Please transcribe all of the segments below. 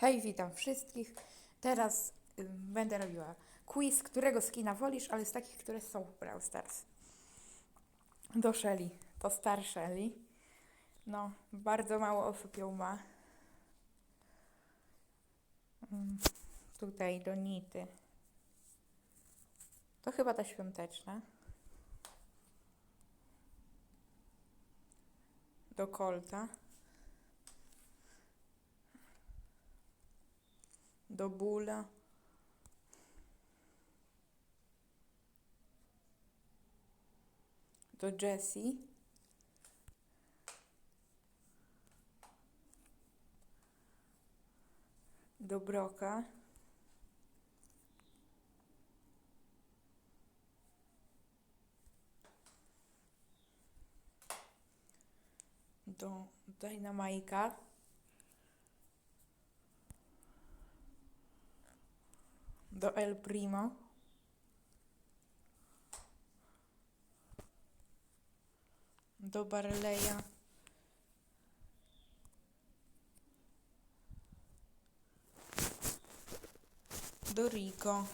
Hej, witam wszystkich. Teraz ym, będę robiła quiz, którego skina wolisz, ale z takich, które są w Brawl Stars. Do Shelly. To star Shelly. No, bardzo mało osób ją ma. Ym, Tutaj do Nity. To chyba ta świąteczna. Do Colta. Do bóla. Do Jessie. Do Broka. Do Dynamajka. Do El Primo. Do Barleya. Do Rico.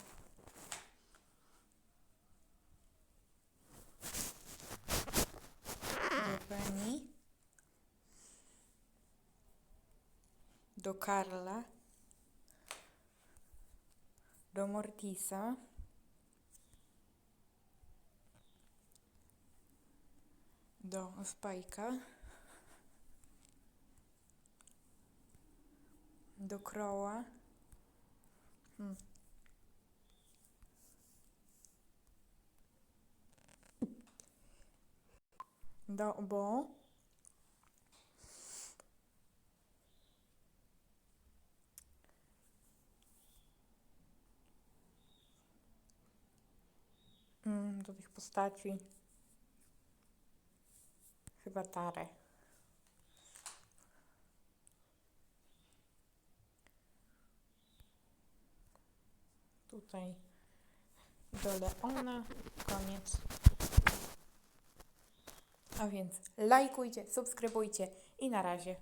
Do Penny. Do Mortisa. Do Spajka. Do Crowa. Hmm. Do Bo. Mm, do tych postaci. Chyba Tarę. Tutaj do Leona. Koniec. A więc lajkujcie, subskrybujcie i na razie.